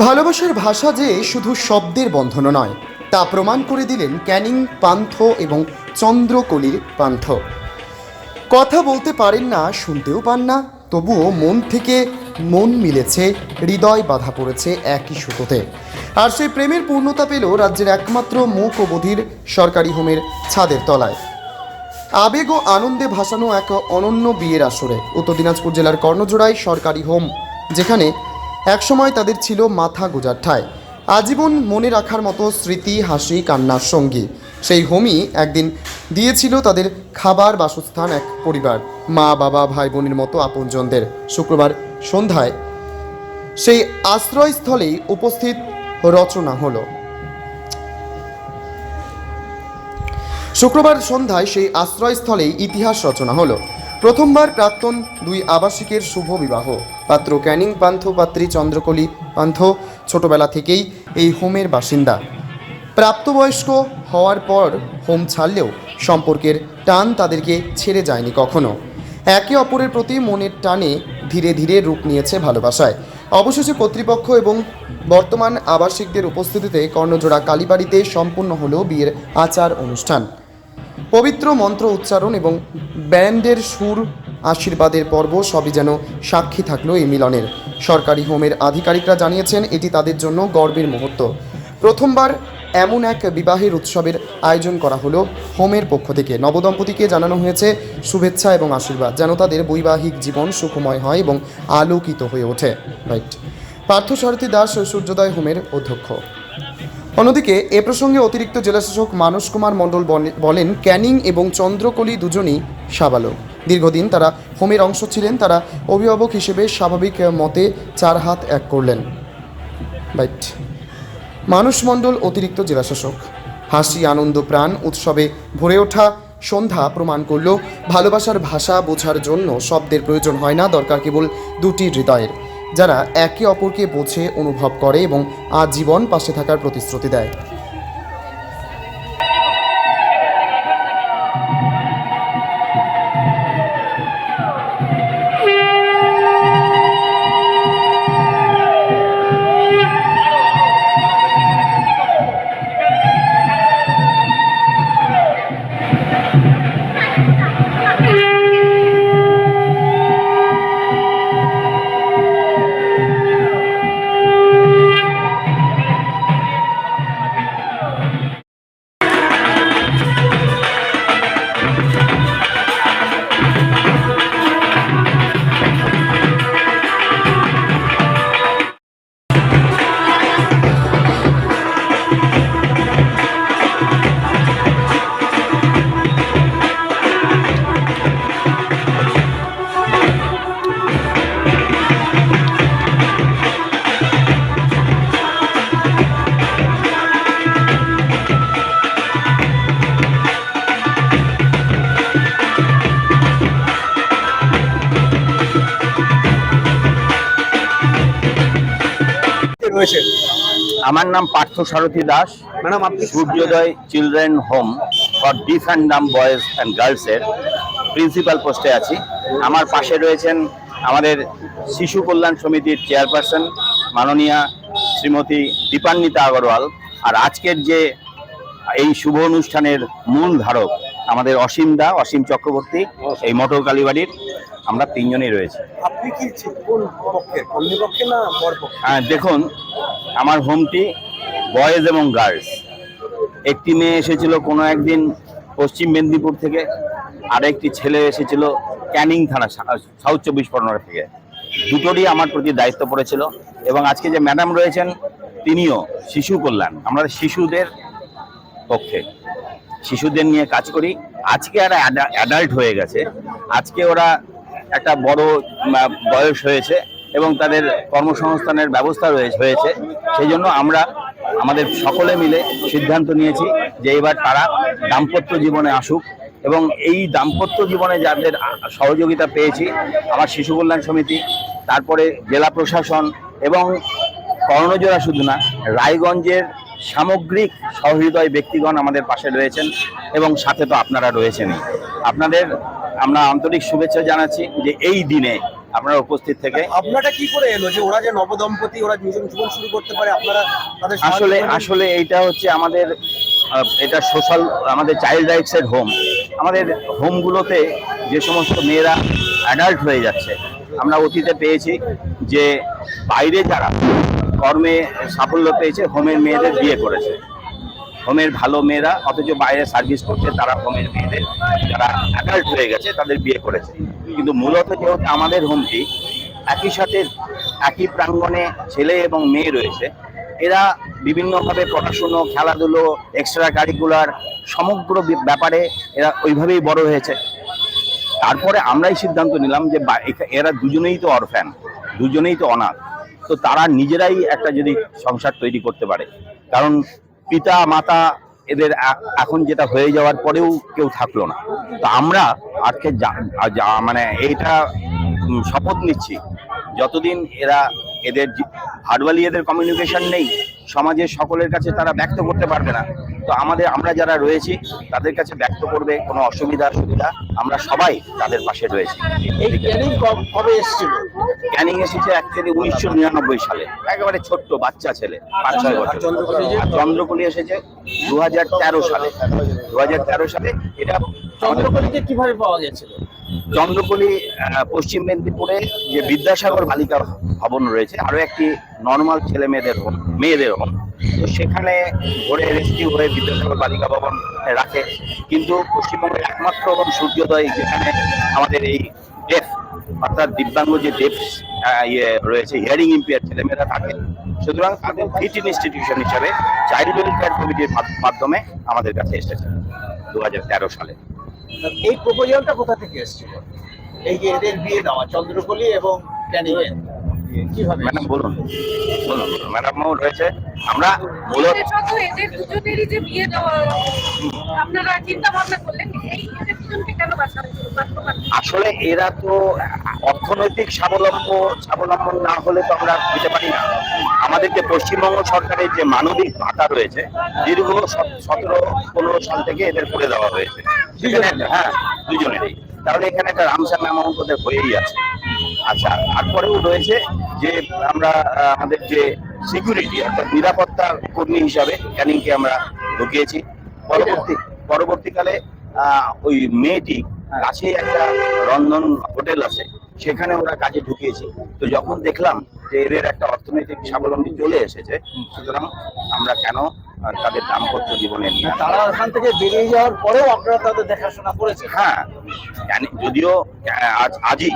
ভালোবাসার ভাষা যে শুধু শব্দের বন্ধন নয়, তা প্রমাণ করে দিলেন ক্যানিং, পান্থ এবং চন্দ্রকলির পান্থ। কথা বলতে পারেন না, শুনতেও পান না, তবুও মন থেকে মন মিলেছে, হৃদয় বাধা পড়েছে একই সুতোতে। আর সেই প্রেমের পূর্ণতা পেল রাজ্যের একমাত্র মুখ ও বধির সরকারি হোমের ছাদের তলায়। আবেগ ও আনন্দে ভাসানো এক অনন্য বিয়ের আসরে, উত্তর দিনাজপুর জেলার কর্ণজোড়ায় সরকারি হোম, যেখানে একসময় তাদের ছিল মাথা গোজার ঠায় আজীবন মনে রাখার মতো স্মৃতি, হাসি, কান্নার সঙ্গী। সেই হোমই একদিন দিয়েছিল তাদের খাবার বাসস্থান এক পরিবার, মা, বাবা ভাই বোনের মতো আপনজনদের। শুক্রবার সন্ধ্যায় সেই আশ্রয়স্থলেই উপস্থিত রচনা হলো। শুক্রবার সন্ধ্যায় সেই আশ্রয়স্থলেই ইতিহাস রচনা হলো। প্রথমবার প্রাক্তন দুই আবাসিকের শুভ বিবাহ। পাত্র ক্যানিং, পান্থ পাত্রী চন্দ্রকলি, পান্থ ছোটবেলা থেকেই এই হোমের বাসিন্দা। প্রাপ্তবয়স্ক হওয়ার পর হোম ছাড়লেও সম্পর্কের টান তাদেরকে ছেড়ে যায়নি কখনো। একে অপরের প্রতি মনের টানে ধীরে ধীরে রূপ নিয়েছে ভালোবাসায়। অবশেষে কর্তৃপক্ষ এবং বর্তমান আবাসিকদের উপস্থিতিতে কর্ণজোড়া কালীবাড়িতে সম্পূর্ণ হলো বিয়ের আচার অনুষ্ঠান। পবিত্র মন্ত্র উচ্চারণ এবং ব্যান্ডের সুর আশীর্বাদের পর্ব সবই যেন সাক্ষী থাকল এই মিলনের। সরকারি হোমের আধিকারিকরা জানিয়েছেন, এটি তাদের জন্য গর্বের মুহূর্ত। প্রথমবার এমন এক বিবাহের উৎসবের আয়োজন করা হলো হোমের পক্ষ থেকে। নবদম্পতিকে জানানো হয়েছে, শুভেচ্ছা এবং আশীর্বাদ যেন তাদের বৈবাহিক জীবন সুখময় হয় এবং আলোকিত হয়ে ওঠে। রাইট। পার্থসারথী দাস সূর্যোদয় হোমের অধ্যক্ষ। অন্যদিকে, এ প্রসঙ্গে অতিরিক্ত জেলাশাসক মানস কুমার মণ্ডল বলে- বলেন, ক্যানিং এবং চন্দ্রকলি দুজনই সাবালক। দীর্ঘদিন তারা হোমের অংশ ছিলেন। তারা অভিভাবক হিসেবে স্বাভাবিক মতে চার হাত এক করলেন। বাইট মানস মণ্ডল অতিরিক্ত জেলাশাসক। হাসি, আনন্দ, প্রাণ উৎসবে ভরে ওঠা সন্ধ্যা প্রমাণ করল, ভালোবাসার ভাষা বোঝার জন্য শব্দের প্রয়োজন হয় না, দরকার কেবল দুটি হৃদয়ের, যারা একে অপরকে বোঝে, অনুভব করে এবং আজীবন পাশে থাকার প্রতিশ্রুতি দেয়। রয়েছে? আমার নাম পার্থ সারথী দাস। ম্যাডাম আপনি Suryodaya children home for deaf and dumb boys and গার্লসের principal পোস্টে আছি। আমার পাশে রয়েছেন আমাদের শিশু কল্যাণ সমিতির চেয়ারপারসন মাননীয়া শ্রীমতী দীপান্বিতা আগরওয়াল। আর আজকের যে এই শুভ অনুষ্ঠানের মূল ধারক আমাদের অসীম দা অসীম চক্রবর্তী এই মোটর কালীবাড়ির আমরা তিনজনই রয়েছি। আপনি কি কোন পক্ষে? কর্মী পক্ষে না বর পক্ষে? হ্যাঁ দেখুন আমার হোমটি বয়েজ এবং গার্লস। একটি মেয়ে এসেছিল কোনো একদিন পশ্চিম মেদিনীপুর থেকে আর একটি ছেলে এসেছিল ক্যানিং থানা সাউথ চব্বিশ পরগনা থেকে। দুটোরই আমার প্রতি দায়িত্ব পড়েছিল এবং আজকে যে ম্যাডাম রয়েছেন তিনিও শিশু কল্যাণ। আমরা শিশুদের পক্ষে শিশুদের নিয়ে কাজ করি। আজকে আর অ্যাডাল্ট হয়ে গেছে। আজকে ওরা একটা বড় বয়স হয়েছে এবং তাদের কর্মসংস্থানের ব্যবস্থা হয়েছে। সেই জন্য আমরা আমাদের সকলে মিলে সিদ্ধান্ত নিয়েছি যে এবার তারা দাম্পত্য জীবনে আসুক এবং এই দাম্পত্য জীবনে যাদের সহযোগিতা পেয়েছি, আমার শিশু কল্যাণ সমিতি, তারপরে জেলা প্রশাসন এবং কর্ণজোড়া শুধু না, রায়গঞ্জের সামগ্রিক সহৃদয় ব্যক্তিগণ আমাদের পাশে রয়েছেন এবং সাথে তো আপনারা রয়েছেনই। আপনাদের আমরা আন্তরিক শুভেচ্ছা জানাচ্ছি যে এই দিনে আপনারা উপস্থিত থেকে আপনারা কি করে এলো যে ওরা যে নবদম্পতি ওরা দুজন জীবন শুরু করতে পারে আপনারা তাদের আসলে আসলে এইটা হচ্ছে আমাদের এটা সোশ্যাল আমাদের চাইল্ড রাইটস এর হোম আমাদের হোমগুলোতে যে সমস্ত মেয়েরা অ্যাডাল্ট হয়ে যাচ্ছে আমরা অতীতে পেয়েছি যে বাইরে যারা কর্মে সাফল্য পেয়েছে, হোমের মেয়েদের বিয়ে করেছে। হোমের ভালো মেয়েরা, অথচ বাইরে সার্ভিস করছে, তারা হোমের মেয়েদের। যারা অ্যাডাল্ট হয়ে গেছে, তাদের বিয়ে করেছে। কিন্তু মূলত যেহেতু আমাদের হোমটি একই সাথে একই প্রাঙ্গণে ছেলে এবং মেয়ে রয়েছে, এরা বিভিন্নভাবে পড়াশুনো, খেলাধুলো এক্সট্রা কারিকুলার সমগ্র ব্যাপারে এরা ওইভাবেই বড় হয়েছে। তারপরে আমরাই সিদ্ধান্ত নিলাম যে এরা দুজনেই তো অরফ্যান দুজনেই তো অনাথ। তো তারা নিজেরাই একটা যদি সংসার তৈরি করতে পারে। কারণ পিতা, মাতা এদের এখন যেটা হয়ে যাওয়ার পরেও কেউ থাকল না। তো আমরা আজকে মানে এইটা শপথ নিচ্ছি। যতদিন এরা এদের ভার্বালি এদের কমিউনিকেশন নেই, সমাজের সকলের কাছে তারা ব্যক্ত করতে পারবে না। তো আমাদের আমরা যারা রয়েছি তাদের কাছে ব্যক্ত করবে কোনো অসুবিধা সুবিধা আমরা সবাই তাদের পাশে রয়েছি। এই ক্যানিং কবে এসেছিল? ক্যানিং এসেছে অ্যাকচুয়ালি উনিশশো নিরানব্বই সালে। একেবারে ছোট্ট বাচ্চা ছেলে পাঁচ ছয় বছর। আর চন্দ্রকলি এসেছে? দু হাজার তেরো সালে। দু হাজার তেরো সালে এটা আমাদের চন্দ্রকলিকে কীভাবে পাওয়া গেছিল? চন্দ্রকলি পশ্চিম মেদিনীপুরে যে বিদ্যাসাগর বালিকা ভবন রয়েছে আরও একটি নর্মাল ছেলে মেয়েদের হোম মেয়েদের হোম তো সেখানে ভোরে রেস্কিউ হয়ে বিদ্যাসাগর বালিকা ভবন রাখে। কিন্তু পশ্চিমবঙ্গের একমাত্র এবং সূর্যোদয় যেখানে আমাদের এই ডেফ অর্থাৎ দিব্যাঙ্গ যে ডেফ ইয়ে রয়েছে হিয়ারিং ইম্পেয়ার ছেলেমেয়েরা থাকে, সুতরাং তাদের ফিট ইনস্টিটিউশন হিসাবে চাইল্ড ওয়েলফেয়ার কমিটির মাধ্যমে আমাদের কাছে এসেছে দু হাজার তেরো সালে। এই প্রপোজালটা কোথা থেকে এসেছিল? এই যে এদের বিয়ে দেওয়া চন্দ্রকলি এবং এর কীভাবে? ম্যাডাম বলুন। বলুন ম্যাডামও রয়েছে। আমরা মূলত এদের দুজনেরই যে বিয়ে আপনারা চিন্তা ভাবনা করলেন এই দুজনকে কেন বাঁচা হয়েছিল পাত্র পাত্রী? আসলে এরা তো অর্থনৈতিক স্বাবলম্ব স্বাবলম্বন না হলে তো আমরা দিতে পারি না। আমাদের যে পশ্চিমবঙ্গ সরকারের যে মানবিক ভাতা রয়েছে দীর্ঘ সতেরো পনেরো সাল থেকে এদের করে দেওয়া হয়েছে। হ্যাঁ দুজনেরই। তাহলে এখানে একটা রামসাম অ্যামাউন্ট ওদের হয়েই আছে। আচ্ছা তারপরেও রয়েছে যে আমরা আমাদের যে সিকিউরিটি অর্থাৎ নিরাপত্তা কর্মী হিসাবে ক্যানিংকে আমরা ঢুকিয়েছি। পরবর্তী, পরবর্তীকালে ওই মেয়েটি কাছে একটা রন্ধন হোটেল আছে। সেখানে ওরা কাজে ঢুকিয়েছি। তো যখন দেখলাম যে এদের একটা অর্থনৈতিক স্বাবলম্বী চলে এসেছে সুতরাং আমরা কেন তাদের দাম্পত্য জীবনে নিয়ে তারা ওখান থেকে বেরিয়ে যাওয়ার পরেও আপনারা তাদের দেখাশোনা করেছেন? হ্যাঁ জানি- যদিও আজ আজই।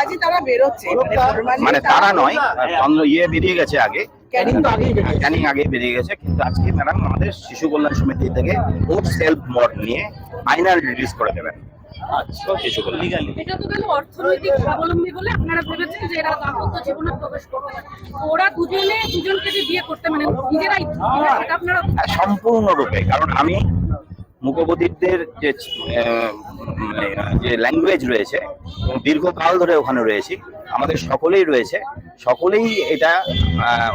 আজই তারা বেরোচ্ছে। মানে মানে তারা নয় চন্দ্র ইয়ে বেরিয়ে গেছে আগে। ক্যানিং আগে বেরিয়ে গেছে। কিন্তু আজকে ম্যাডাম আমাদের শিশু কল্যাণ সমিতি থেকে ওর সেলফ মোড নিয়ে ফাইনাল রিলিজ করে দেবেন। এটা তো গেল অর্থনৈতিক স্বাবলম্বী বলে আপনারা ভেবেছেন যে এরা দাম্পত্য জীবনে প্রবেশ করতে ওরা দুজনে দুজনকে যে বিয়ে করতে মানে নিজেরাই এটা আপনারা হ্যাঁ, সম্পূর্ণরূপে কারণ আমি মুখবধিরদের যে মানে, যে ল্যাঙ্গুয়েজ রয়েছে দীর্ঘকাল ধরে ওখানে রয়েছি আমাদের সকলেই রয়েছে সকলেই এটা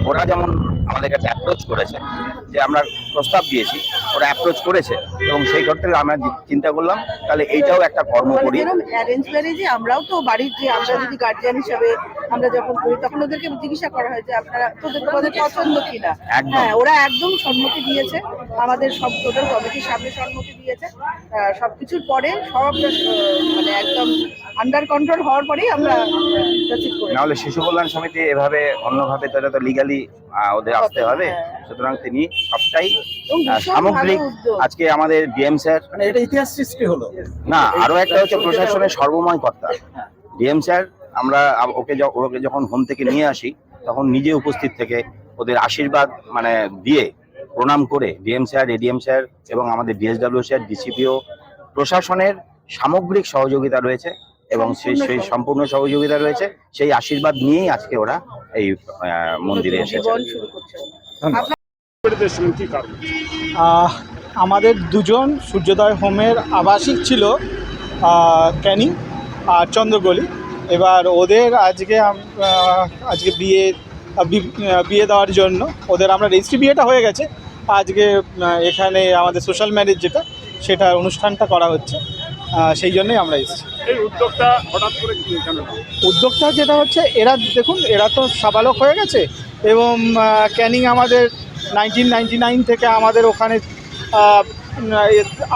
ওরা যেমন আমাদের কাছে অ্যাপ্রোচ করেছে যে আমরা প্রস্তাব দিয়েছি ওরা অ্যাপ্রোচ করেছে এবং সেই ক্ষেত্রে আমরা চিন্তা করলাম তাহলে এইটাও একটা কর্ম করি। যেরকম অ্যারেঞ্জ ম্যারেজে আমরাও তো বাড়ির যে আমরা যদি গার্জিয়ান হিসাবে আমরা যখন করি তখন ওদেরকে জিজ্ঞাসা করা হয় যে আপনারা তোদের তোমাদের পছন্দ কিনা। হ্যাঁ ওরা একদম সম্মতি দিয়েছে। আমাদের সব টোটাল কমিটির সামনে সম্মতি দিয়েছে। আহ, সবকিছুর পরে সব মানে একদম আন্ডার কন্ট্রোল হওয়ার পরেই আমরা নাহলে শিশু কল্যাণ সমিতি এভাবে অন্যভাবে তো এটা তো লিগালি ওদের আসতে হবে। হ্যাঁ। সুতরাং তিনি সবটাই সামগ্রিক আজকে আমাদের ডিএম স্যার মানে এটা ইতিহাস সৃষ্টি হলো। না আরও একটা হচ্ছে প্রশাসনের সর্বময় কর্তা। ডিএম স্যার আমরা ওকে ওকে যখন হোম থেকে নিয়ে আসি তখন নিজে উপস্থিত থেকে ওদের আশীর্বাদ মানে দিয়ে প্রণাম করে ডিএম স্যার এডিএম স্যার এবং আমাদের ডিএসডব্লিউ স্যার ডিসিপিও প্রশাসনের সামগ্রিক সহযোগিতা রয়েছে এবং সেই সেই সম্পূর্ণ সহযোগিতা রয়েছে। সেই আশীর্বাদ নিয়েই আজকে ওরা এই আহ, মন্দিরে এসেছে। করছে আহ, আমাদের দুজন সূর্যোদয় হোমের আবাসিক ছিল ক্যানিং আর চন্দ্রগলি। এবার ওদের আজকে আজকে বিয়ে বিয়ে দেওয়ার জন্য ওদের আমরা রেজিস্ট্রি বিয়েটা হয়ে গেছে। আজকে এখানে আমাদের সোশ্যাল ম্যারেজ যেটা সেটা অনুষ্ঠানটা করা হচ্ছে। সেই জন্যই আমরা এসেছি। এই উদ্যোগটা হঠাৎ করে কি উদ্যোগটা যেটা হচ্ছে এরা দেখুন এরা তো সাবালক হয়ে গেছে এবং ক্যানিং আমাদের নাইনটিন নাইনটি নাইন থেকে আমাদের ওখানে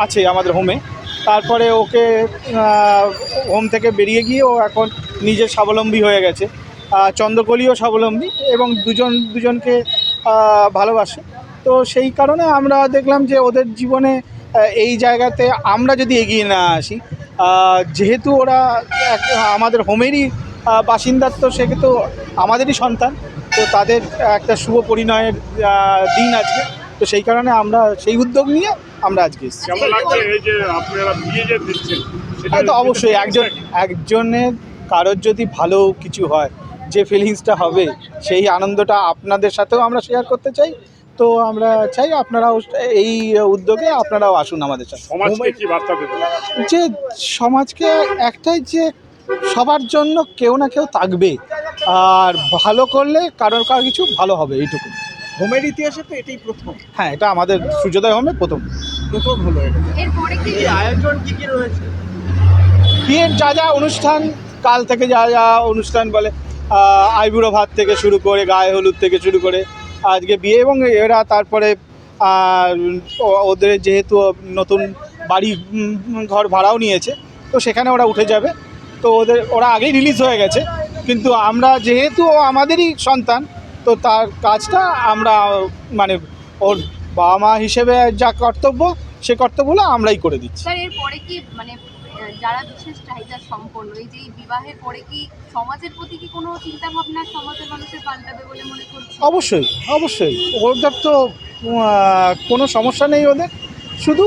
আছে আমাদের হোমে তারপরে ওকে হোম থেকে বেরিয়ে গিয়ে ও এখন নিজের স্বাবলম্বী হয়ে গেছে। চন্দ্রকলিও স্বাবলম্বী এবং দুজন, দুজনকে ভালোবাসে। তো সেই কারণে আমরা দেখলাম যে ওদের জীবনে এই জায়গাতে আমরা যদি এগিয়ে না আসি যেহেতু ওরা আমাদের হোমেরই বাসিন্দার তো সে তো আমাদেরই সন্তান। তো তাদের একটা শুভ পরিণয়ের দিন আজকে। তো সেই কারণে আমরা সেই উদ্যোগ নিয়ে আমরা আজকে এসেছি। হ্যাঁ তো অবশ্যই একজন একজনের কারোর যদি ভালো কিছু হয় যে ফিলিংসটা হবে সেই আনন্দটা আপনাদের সাথেও আমরা শেয়ার করতে চাই। তো আমরা চাই আপনারাও এই উদ্যোগে আপনারাও আসুন আমাদের সাথে। যে সমাজকে একটাই যে সবার জন্য কেউ না কেউ থাকবে আর ভালো করলে কারোর কারও কিছু ভালো হবে এইটুকু। হোমের ইতিহাসে তো এটাই প্রথম। হ্যাঁ এটা আমাদের সূর্যোদয় হোমে প্রথম। প্রথম হলো এটা। এরপরে কি? আয়োজন কি কি রয়েছে? বিয়ের যা যা অনুষ্ঠান কাল থেকে যা যা অনুষ্ঠান বলে আইবুড়ো ভাত থেকে শুরু করে গায়ে হলুদ থেকে শুরু করে আজকে বিয়ে এবং এরা তারপরে ওদের যেহেতু নতুন বাড়ি ঘর ভাড়াও নিয়েছে তো সেখানে ওরা উঠে যাবে। তো ওদের ওরা আগেই রিলিজ হয়ে গেছে। কিন্তু আমরা যেহেতু ও আমাদেরই সন্তান তো তার কাজটা আমরা মানে ওর বাবা মা হিসেবে যা কর্তব্য সে কর্তব্যগুলো আমরাই করে দিচ্ছি। স্যার এরপরে কি মানে যারা বিশেষ চাহিদা সম্পন্ন এই যে বিবাহের পরে কি সমাজের প্রতি কি কোনো চিন্তা ভাবনা সমাজের মানুষের পাল্টাবে বলে মনে করছি অবশ্যই অবশ্যই। ওদের তো কোনো সমস্যা নেই ওদের। শুধু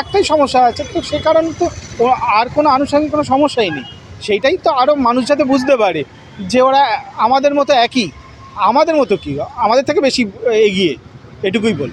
একটাই সমস্যা আছে তো সে কারণে তো আর কোনো আনুষঙ্গিক কোনো সমস্যাই নেই। সেইটাই তো আরও মানুষ যাতে বুঝতে পারে যে ওরা আমাদের মতো একই। আমাদের মতো কি? আমাদের থেকে বেশি এগিয়ে। এটুকুই বল।